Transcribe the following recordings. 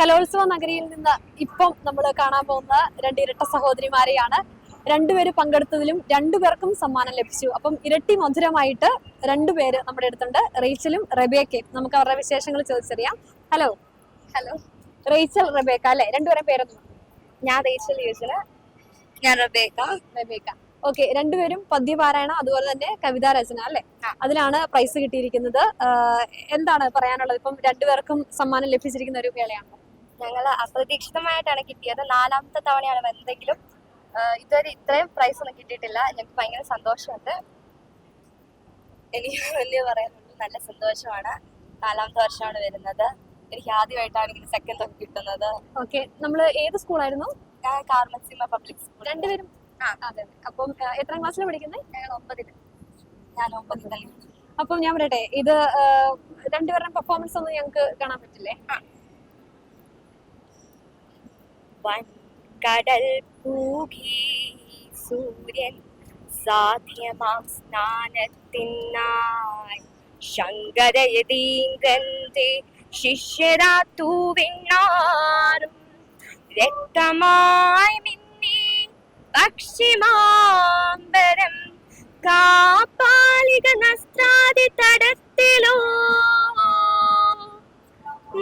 കലോത്സവ നഗരിയിൽ നിന്ന് ഇപ്പം നമ്മൾ കാണാൻ പോകുന്ന രണ്ട് ഇരട്ട സഹോദരിമാരെയാണ്. രണ്ടുപേര് പങ്കെടുത്തതിലും രണ്ടുപേർക്കും സമ്മാനം ലഭിച്ചു. അപ്പം ഇരട്ടി മധുരമായിട്ട് രണ്ടുപേര് നമ്മുടെ അടുത്തുണ്ട്. റേച്ചലും റബേക്കയും. നമുക്ക് അവരുടെ വിശേഷങ്ങൾ ചോദിച്ചറിയാം. ഹലോ. ഹലോ. റേച്ചൽ റബേക്ക അല്ലെ? രണ്ടുപേരും പേരൊന്നും ഞാൻ റേച്ചൽ യോജന ഞാൻ റബേക്ക. റബേക്ക. ഓക്കെ രണ്ടുപേരും പദ്യപാരായണം അതുപോലെ തന്നെ കവിതാ രചന അല്ലെ. അതിലാണ് പ്രൈസ് കിട്ടിയിരിക്കുന്നത്. എന്താണ് പറയാനുള്ളത്? ഇപ്പം രണ്ടുപേർക്കും സമ്മാനം ലഭിച്ചിരിക്കുന്ന ഒരു വേളയാണ് ഞങ്ങൾ അപ്രതീക്ഷിതമായിട്ടാണ് കിട്ടിയത്. നാലാമത്തെ തവണയാണ് വന്നതെങ്കിലും ഇതുവരെ ഇത്രയും പ്രൈസ് ഒന്നും കിട്ടിയിട്ടില്ല. ഞങ്ങൾക്ക് ഭയങ്കര സന്തോഷമുണ്ട്. എനിക്ക് വലിയ പറയാനുള്ളൂ നല്ല സന്തോഷമാണ്. നാലാമത്തെ വർഷമാണ് വരുന്നത്. എനിക്ക് ആദ്യമായിട്ടാണ് ഇങ്ങനെ സെക്കൻഡ് ഒക്കെ കിട്ടുന്നത്. ഓക്കെ നമ്മൾ ഏത് സ്കൂളായിരുന്നു ഞാൻ കാർമസിമ പബ്ലിക് സ്കൂൾ രണ്ടുപേരും. അപ്പം എത്രാം ക്ലാസ്സിലാണ് പഠിക്കുന്നത് ഞങ്ങൾ ഒമ്പതിൽ ഞാൻ ഒമ്പതിൽ അപ്പം ഞാൻ പറയട്ടെ ഇത് രണ്ടുപേരുടെ പെർഫോമൻസ് ഒന്നും ഞങ്ങൾക്ക് കാണാൻ പറ്റില്ലേ? കടൽ പൂകി സൂര്യൻ സാധ്യമാം സ്നാനത്തിനായി. ശങ്കരയതീന്ദ്രന്റെ ശിഷ്യരാ തൂവിണ്ണാറും രക്തമായി മിന്നി പക്ഷിമാമ്പരം കാപ്പാലിക നസ്ത്രാതി തടത്തിലോ.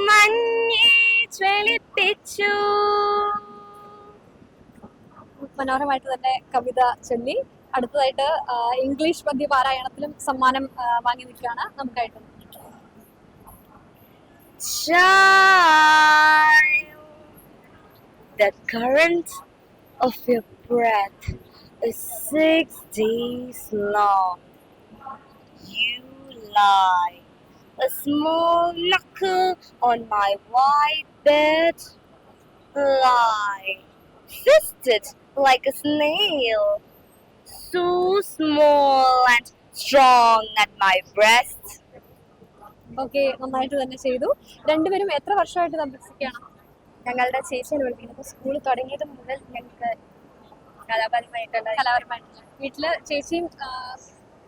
മഞ്ഞെ ജ്വലിപ്പിച്ചു മനോഹരമായിട്ട് തന്നെ കവിത ചൊല്ലി അടുത്തതായിട്ട് ഇംഗ്ലീഷ് പദ്യ പാരായണത്തിലും സമ്മാനം വാങ്ങി നിൽക്കുകയാണ് നമുക്കായിട്ട് the current of your breath is six days long. You lie, a small knuckle on my white bed. Lie, fisted like a snail, so small and strong at my breast. Okay നന്നായിട്ട് തന്നെ ചെയ്തു. രണ്ടുപേരും എത്ര വർഷമായിട്ട് താമസിക്കുകയാണ്? ഞങ്ങളുടെ ചേച്ചിയെ വിളിക്കുന്നത് സ്കൂൾ തുടങ്ങിയത് മുതൽ ഞങ്ങൾക്ക് കലാപരമായിട്ടുള്ള കലാപരമായിട്ടുള്ള വീട്ടിൽ ചേച്ചിയും ആഹ്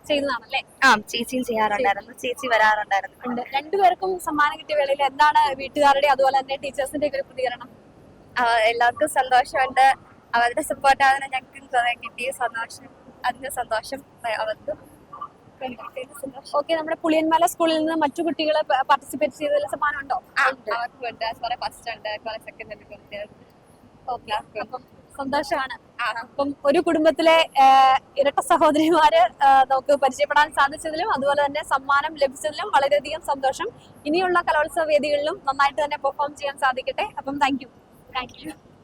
ചെയ്യുന്നതാണല്ലേ ആ ചേച്ചിയും ചെയ്യാറുണ്ടായിരുന്നു. ചേച്ചി വരാറുണ്ടായിരുന്നു. ഉണ്ട്. രണ്ടുപേർക്കും സമ്മാനം കിട്ടിയ വേളയിൽ എന്താണ് വീട്ടുകാരുടെ അതുപോലെ തന്നെ ടീച്ചേഴ്സിന്റെ ഒക്കെ ഒരു പ്രതികരണം? ആ, എല്ലാവർക്കും സന്തോഷമുണ്ട്. അവരുടെ സപ്പോർട്ടാണ് ഞങ്ങൾക്ക് കുറെ കിട്ടിയ സന്തോഷം അതിന്റെ സന്തോഷം അവർക്ക് ഓക്കെ നമ്മുടെ പുളിയൻമല സ്കൂളിൽ നിന്ന് മറ്റു കുട്ടികളെ പാർട്ടിസിപ്പേറ്റ് ചെയ്തതിൽ സമ്മാനം ഉണ്ടോ അവർക്കും ഉണ്ട്. കുറെ ഫസ്റ്റ് ഉണ്ട് കുറെ സെക്കൻഡ് ഉണ്ട് ഓക്കെ സന്തോഷമാണ്. അപ്പം ഒരു കുടുംബത്തിലെ ഇരട്ട സഹോദരിമാര് നമുക്ക് പരിചയപ്പെടാൻ സാധിച്ചതിലും അതുപോലെ തന്നെ സമ്മാനം ലഭിച്ചതിലും വളരെയധികം സന്തോഷം. ഇനിയുള്ള കലോത്സവ വേദികളിലും നന്നായിട്ട് തന്നെ പെർഫോം ചെയ്യാൻ സാധിക്കട്ടെ. അപ്പം താങ്ക് Thank you.